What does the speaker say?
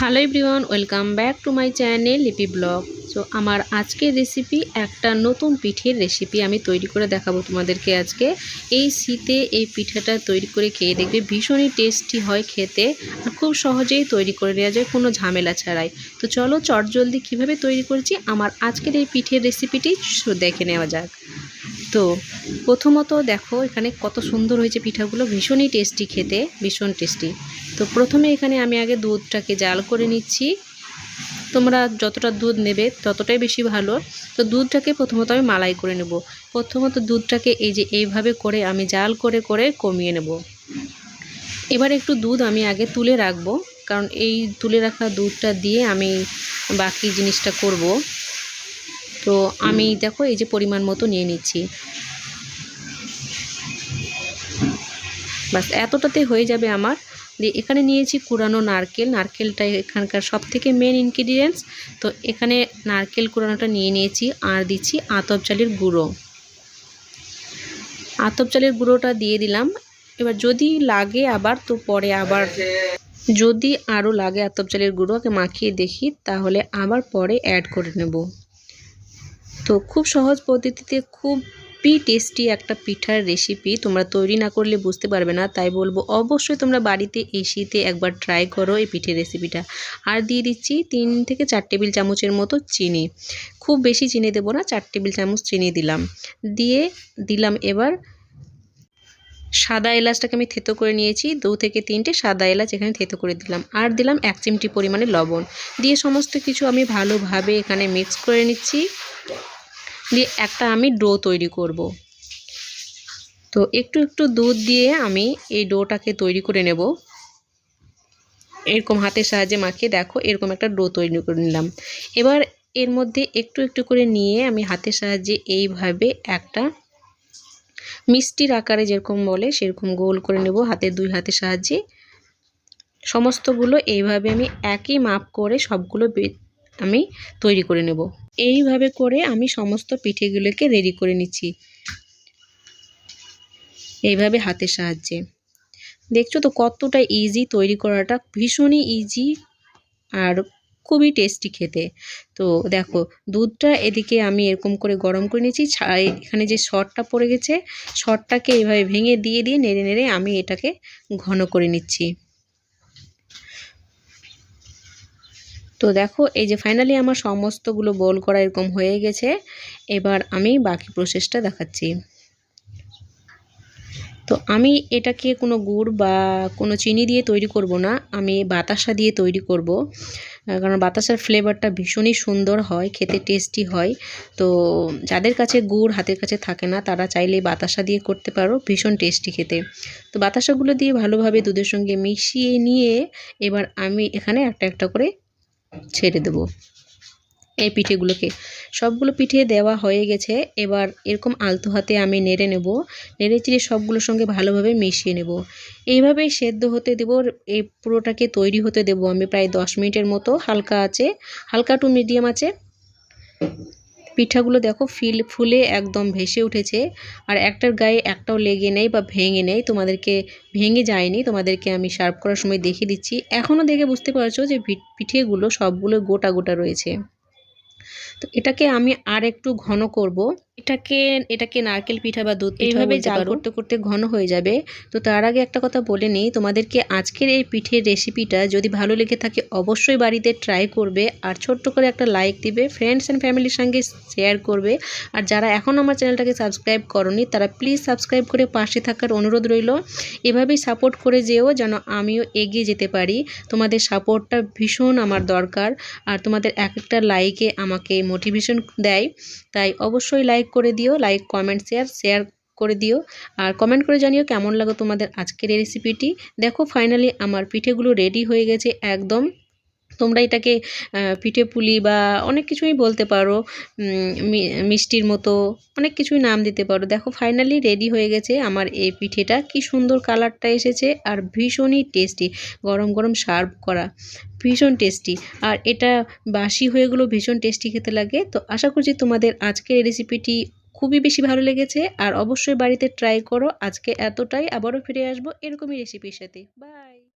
Hello everyone, welcome back to my channel Lipi blog. So আমার আজকের recipe একটা নতুন পিঠের রেসিপি আমি তৈরি করে দেখাবো তোমাদেরকে আজকে। এই শীতে এই পিঠাটা তৈরি করে খেয়ে দেখবে ভীষণই টেস্টি হয় খেতে আর খুব সহজেই তৈরি করে নেওয়া যায়, কোনো ঝামেলা ছাড়াই। তো চলো চটজলদি কীভাবে তৈরি করেছি, আমার আজকের এই পিঠের রেসিপিটি দেখে নেওয়া যাক। তো প্রথমত দেখো এখানে কত সুন্দর হয়েছে পিঠাগুলো। ভীষণই টেস্টি খেতে, ভীষণ টেস্টি তো প্রথমে এখানে আমি আগে দুধটাকে জাল করে নিচ্ছি। তোমরা যতটা দুধ নেবে ততটাই বেশি ভালো। তো দুধটাকে প্রথমত আমি মালাই করে নেব। প্রথমত দুধটাকে এই যে এইভাবে করে আমি জাল করে করে কমিয়ে নেব। এবার একটু দুধ আমি আগে তুলে রাখব। কারণ এই তুলে রাখা দুধটা দিয়ে আমি বাকি জিনিসটা করব। তো আমি দেখো এই যে পরিমাণ মতো নিয়ে নিচ্ছি। বাস এতটাতে হয়ে যাবে আমার। দিয়ে এখানে নিয়েছি কুড়ানো নারকেল। নারকেলটা এখানকার সব থেকে মেন ইনগ্রিডিয়েন্টস তো এখানে নারকেল কুড়ানোটা নিয়ে নিয়েছি আর দিচ্ছি আতপ চালের গুঁড়ো। আতপ চালের গুঁড়োটা দিয়ে দিলাম। এবার যদি লাগে আবার, তো পরে আবার যদি আরও লাগে আতপ চালের গুঁড়োকে মাখিয়ে দেখি, তাহলে আবার পরে অ্যাড করে নেব। তো খুব সহজ পদ্ধতিতে খুবই টেস্টি একটা পিঠার রেসিপি তোমরা তৈরি না করলে বুঝতে পারবে না। তাই বলব অবশ্যই তোমরা বাড়িতে এই শীতে একবার ট্রাই করো এই পিঠের রেসিপিটা আর দিয়ে দিচ্ছি তিন থেকে চার টেবিল চামচের মতো চিনি। খুব বেশি চিনি দেবো না, চার টেবিল চামচ চিনি দিলাম। দিয়ে দিলাম এবার সাদা এলাচটাকে আমি থেতো করে নিয়েছি, দু থেকে তিনটে সাদা এলাচ এখানে থেতো করে দিলাম। আর দিলাম এক চিমটি পরিমাণে লবণ। দিয়ে সমস্ত কিছু আমি ভালোভাবে এখানে মিক্স করে নিচ্ছি। দিয়ে একটা আমি ডো তৈরি করব। তো একটু একটু দুধ দিয়ে আমি এই ডোটাকে তৈরি করে নেব। এরকম হাতের সাহায্যে মাখিয়ে দেখো, এরকম একটা ডো তৈরি করে নিলাম। এবার এর মধ্যে একটু একটু করে নিয়ে আমি হাতের সাহায্যে এইভাবে একটা মিষ্টির আকারে যেরকম বলে সেরকম গোল করে নেব হাতের দুই হাতের সাহায্যে। সমস্তগুলো এইভাবে আমি একই মাপ করে সবগুলো আমি তৈরি করে নেব। এইভাবে করে আমি সমস্ত পিঠেগুলোকে রেডি করে নিচ্ছি। এইভাবে হাতের সাহায্যে। দেখছ তো কতটা ইজি তৈরি করাটা, ভীষণই ইজি আর খুবই টেস্টি খেতে। তো দেখো, দুধটা এদিকে আমি এরকম করে গরম করে নিয়েছি এখানে যে শটটা পড়ে গেছে শটটাকে এইভাবে ভেঙে দিয়ে দিয়ে নেড়ে নেড়ে আমি এটাকে ঘন করে নিচ্ছি। তো দেখো, এই যে ফাইনালি আমার সমস্তগুলো বোল করা এরকম হয়ে গেছে। এবার আমি বাকি প্রসেসটা দেখাচ্ছি। তো আমি এটাকে কোনো গুড় বা কোনো চিনি দিয়ে তৈরি করব না, আমি বাতাসা দিয়ে তৈরি করব। কারণ বাতাসার ফ্লেভারটা ভীষণই সুন্দর হয়, খেতে টেস্টি হয়। তো যাদের কাছে গুড় হাতের কাছে থাকে না, তারা চাইলে বাতাসা দিয়ে করতে পারো, ভীষণ টেস্টি খেতে। তো বাতাসাগুলো দিয়ে ভালোভাবে দুধের সঙ্গে মিশিয়ে নিয়ে এবার আমি এখানে একটা একটা করে ছেড়ে দেব। এই পিঠেগুলোকে। সবগুলো পিঠে দেওয়া হয়ে গেছে। এবার এরকম আলতো হাতে আমি নেড়ে নেব। নেড়ে চিড়ে সবগুলোর সঙ্গে ভালোভাবে মিশিয়ে নেব। এইভাবে সেদ্ধ হতে দেব। এই পুরোটাকে তৈরি হতে দেব। আমি প্রায় দশ মিনিটের মতো। হালকা আছে। হালকা টু মিডিয়াম আছে। পিঠাগুলো দেখো ফিল, ফুলে একদম ভেসে উঠেছে। আর একটার গায়ে একটাও লেগে নেই বা ভেঙে নেই। তোমাদেরকে ভেঙে যায়নি। তোমাদেরকে আমি সার্ভ করার সময় দেখিয়ে দিচ্ছি। এখনও দেখে বুঝতে পারছ যে পিঠেগুলো সবগুলো গোটা গোটা রয়েছে। তো এটাকে আমি আর একটু ঘন করব। এটাকে এটাকে নারকেল পিঠা বা দুধ এইভাবে জাল করতে করতে ঘন হয়ে যাবে। তো তার আগে একটা কথা বলে নিই তোমাদেরকে আজকের এই পিঠের রেসিপিটা যদি ভালো লেগে থাকে অবশ্যই বাড়িতে ট্রাই করবে আর ছোট্ট করে একটা লাইক দিবে ফ্রেন্ডস অ্যান্ড ফ্যামিলির সঙ্গে শেয়ার করবে। আর যারা এখন আমার চ্যানেলটাকে সাবস্ক্রাইব করনি তারা প্লিজ সাবস্ক্রাইব করে পাশে থাকার অনুরোধ রইল। এভাবেই সাপোর্ট করে যেও যেন আমিও এগিয়ে যেতে পারি। তোমাদের সাপোর্টটা ভীষণ আমার দরকার। আর তোমাদের এক একটা লাইকে আমাকে মোটিভেশন দেয়। তাই অবশ্যই লাইক করে দিও লাইক কমেন্ট শেয়ার শেয়ার করে দিও। আর কমেন্ট করে জানিও কেমন লাগো তোমাদের আজকের এই রেসিপিটি দেখো ফাইনালি আমার পিঠেগুলো রেডি হয়ে গেছে একদম। তোমরা এটাকে পিঠে পুলি বা অনেক কিছুই বলতে পারো মিষ্টির মতো অনেক কিছুই নাম দিতে পারো। দেখো ফাইনালি রেডি হয়ে গেছে আমার এই পিঠেটা। কি সুন্দর কালারটা এসেছে আর ভীষণই টেস্টি গরম গরম সার্ভ করা, ভীষণ টেস্টি আর এটা বাসি হয়ে গেলেও ভীষণ টেস্টি খেতে লাগে। তো আশা করছি তোমাদের আজকের রেসিপিটি খুবই বেশি ভালো লেগেছে। আর অবশ্যই বাড়িতে ট্রাই করো। আজকে এতটাই, আবারও ফিরে আসব এরকমই রেসিপির সাথে। বাই